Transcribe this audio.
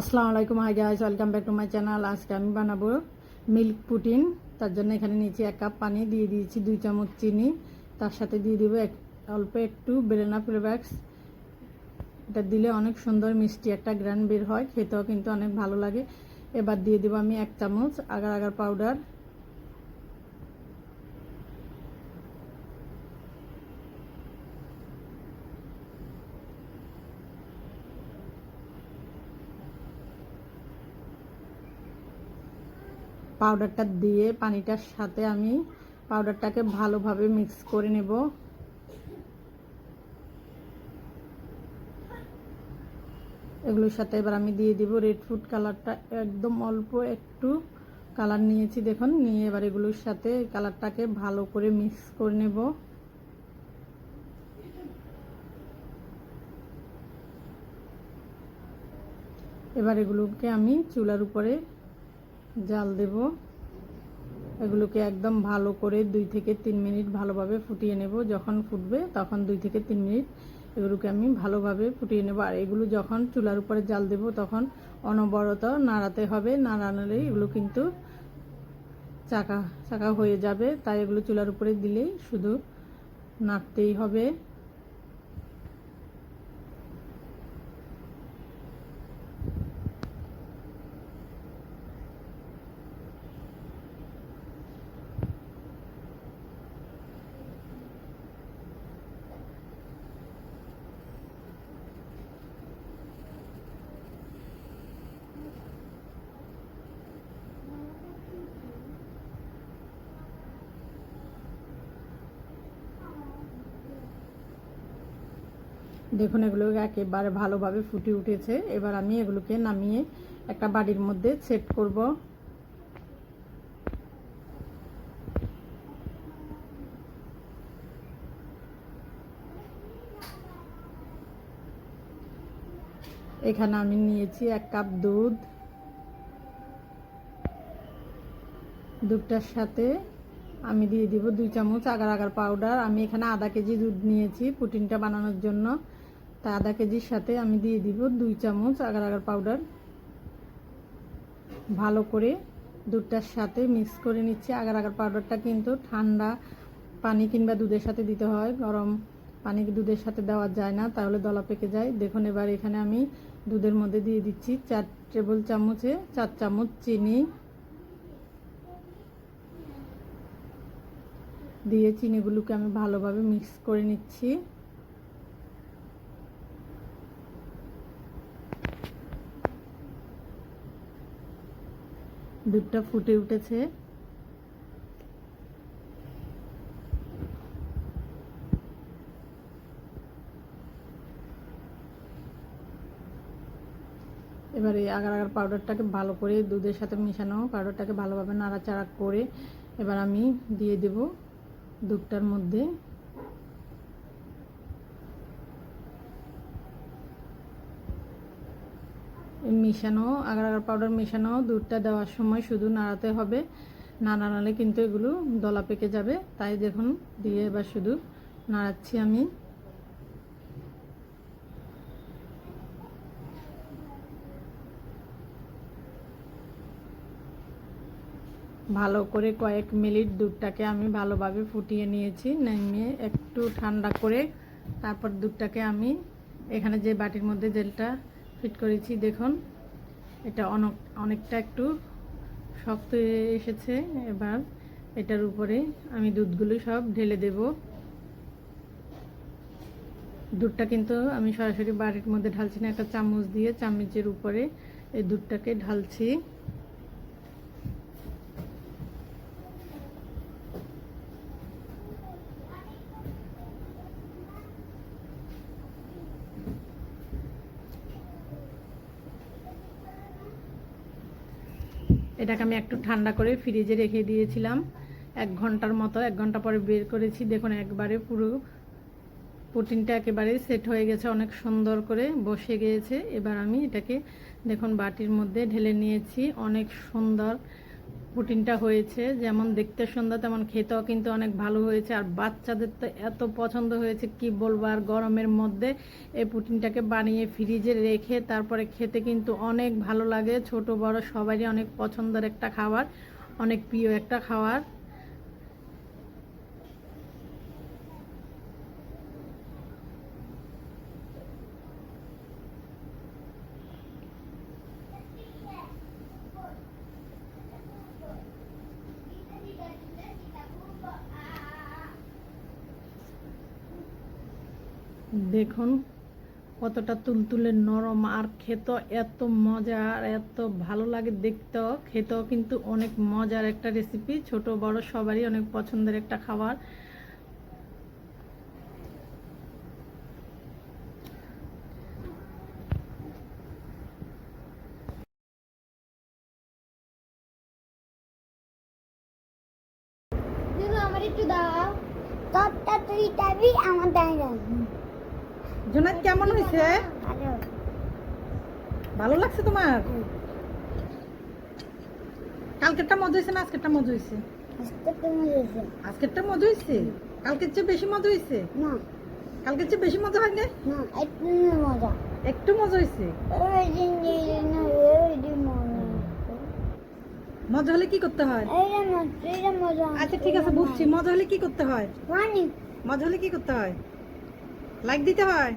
আসসালামু আলাইকুম hi guys welcome back to my channel আজকে আমি বানাবো মিল্ক পুটিন তার জন্য এখানে নিচে এক কাপ পানি দিয়ে দিয়েছি, দুই চামচ চিনি। তার সাথে দিয়ে দিব এক, অল্প একটু বেলেনা ফ্লেভাক্স এটা দিলে অনেক সুন্দর, মিষ্টি একটা গ্র্যান্ড বের হয়, খেতেও কিন্তু অনেক ভালো লাগে। এবার দিয়ে দিব আমি এক চামচ আগার আগার পাউডার পাউডারটা দিয়ে পানিটার সাথে আমি পাউডারটাকে ভালোভাবে মিক্স করে নেব। এগুলোর সাথে এবার আমি দিয়ে দিব রেড ফুড কালারটা একদম অল্প একটু কালার নিয়েছি, দেখুন। নিয়ে এবার এগুলোর সাথে কালারটাকে ভালো করে মিক্স করে নেব। এবার এগুলোকে আমি চুলার উপরে জাল দেব। এগুলোকে একদম ভালো করে দুই থেকে তিন মিনিট ভালোভাবে ফুটিয়ে নেব। যখন ফুটবে তখন দুই থেকে তিন মিনিট এগুলোকে আমি ভালোভাবে ফুটিয়ে নেব। আর এগুলো যখন চুলার উপরে জাল দেব তখন অনবরত নাড়াতে হবে। নাড়ানোলেই এগুলো কিন্তু চাকা চাকা হয়ে যাবে। তাই এগুলো চুলার উপরে দিলেই শুধু নাড়তেই হবে। দেখুন, এগুলো একেবারে ভালোভাবে ফুটে উঠেছে। এবার আমি এগুলোকে নামিয়ে একটা বাড়ির মধ্যে সেট করব। এখানে আমি নিয়েছি এক কাপ দুধ। দুধটার সাথে আমি দিয়ে দিব দুই চামচ আগার আগার পাউডার। আমি এখানে আধা কেজি দুধ নিয়েছি পুটিনটা বানানোর জন্য। তা আধা কেজির সাথে আমি দিয়ে দিব দুই চামচ আগার আগার পাউডার ভালো করে দুধটার সাথে মিক্স করে নিচ্ছি। আগার আগার পাউডারটা কিন্তু ঠান্ডা পানি কিংবা দুধের সাথে দিতে হয়। গরম পানি দুধের সাথে দেওয়া যায় না, তাহলে দলা পেকে যায়। দেখুন, এবার এখানে আমি দুধের মধ্যে দিয়ে দিচ্ছি চার টেবিল চামচে চার চামচ চিনি। দিয়ে চিনিগুলোকে আমি ভালোভাবে মিক্স করে নিচ্ছি। দুধটা ফুটে উঠেছে। এবার এই আগার আগার পাউডারটাকে ভালো করে দুধের সাথে মিশানো। পাউডারটাকে ভালোভাবে নাড়াচাড়া করে এবার আমি দিয়ে দেব দুধটার মধ্যে। মিশানো আগার আগার পাউডার মেশানো, দুধটা দেওয়ার সময় শুধু নাড়াতে হবে। না নাড়ালে কিন্তু এগুলো দলা পেকে যাবে। তাই দেখুন, দিয়ে এবার শুধু নাড়াচ্ছি আমি। ভালো করে কয়েক মিনিট দুধটাকে আমি ভালোভাবে ফুটিয়ে নিয়েছি নেমে একটু ঠান্ডা করে তারপর দুধটাকে আমি এখানে যে বাটির মধ্যে জেলটা ফিট করেছি, দেখুন। এটা অনেক, অনেকটা একটু শক্ত এসেছে এবার এটার উপরে। আমি দুধগুলো সব ঢেলে দেব। দুধটা কিন্তু আমি সরাসরি বাড়ির মধ্যে ঢালছি না, একটা চামচ দিয়ে চামচের উপরে এই দুধটাকে ঢালছি। এটাকে আমি একটু ঠান্ডা করে ফ্রিজে রেখে দিয়েছিলাম। এক ঘণ্টার মতো, এক ঘণ্টা পরে বের করেছি। দেখুন, একবারে পুরো প্রোটিনটা একেবারে সেট হয়ে গেছে, অনেক সুন্দর করে বসে গিয়েছে। এবার আমি এটাকে, দেখুন, বাটির মধ্যে ঢেলে নিয়েছি। অনেক সুন্দর পুটিনটা হয়েছে, যেমন দেখতে সুন্দর, তেমন খেতেও কিন্তু অনেক ভালো হয়েছে। আর বাচ্চাদের তো এত পছন্দ হয়েছে, কি বলব, আর গরমের মধ্যে এই পুটিনটাকে বানিয়ে ফ্রিজে রেখে তারপরে খেতে কিন্তু অনেক ভালো লাগে। ছোট, বড় সবারই অনেক পছন্দের একটা খাবার, অনেক প্রিয় একটা খাবার। দেখুন কতটা তুলতুলে নরম আর খেতেও এত মজা আর এত ভালো লাগে দেখতেও। খেতেও কিন্তু অনেক মজার একটা রেসিপি ছোট বড় সবারই অনেক পছন্দের একটা খাবার। আমার একটু দাও। তোরটা তুই যাবি আমার দাঁড়িয়ে জোনাত কেমন হয়েছে ভালো। লাগছে তোমার? কালকেরটা মজা হয়েছে না আজকেরটা মজা হয়েছে আজকেরটা মজা হয়েছে কালকের চেয়ে বেশি মজা হয়েছে না। কালকের চেয়ে বেশি মজা হয় না একটু মজা। একটু মজা হয়েছে মজা হলে কি করতে হয়? আচ্ছা ঠিক আছে বুঝছি। মজা হলে কি করতে হয়? মজা হলে কি করতে হয়? লাইক দিতে হয়।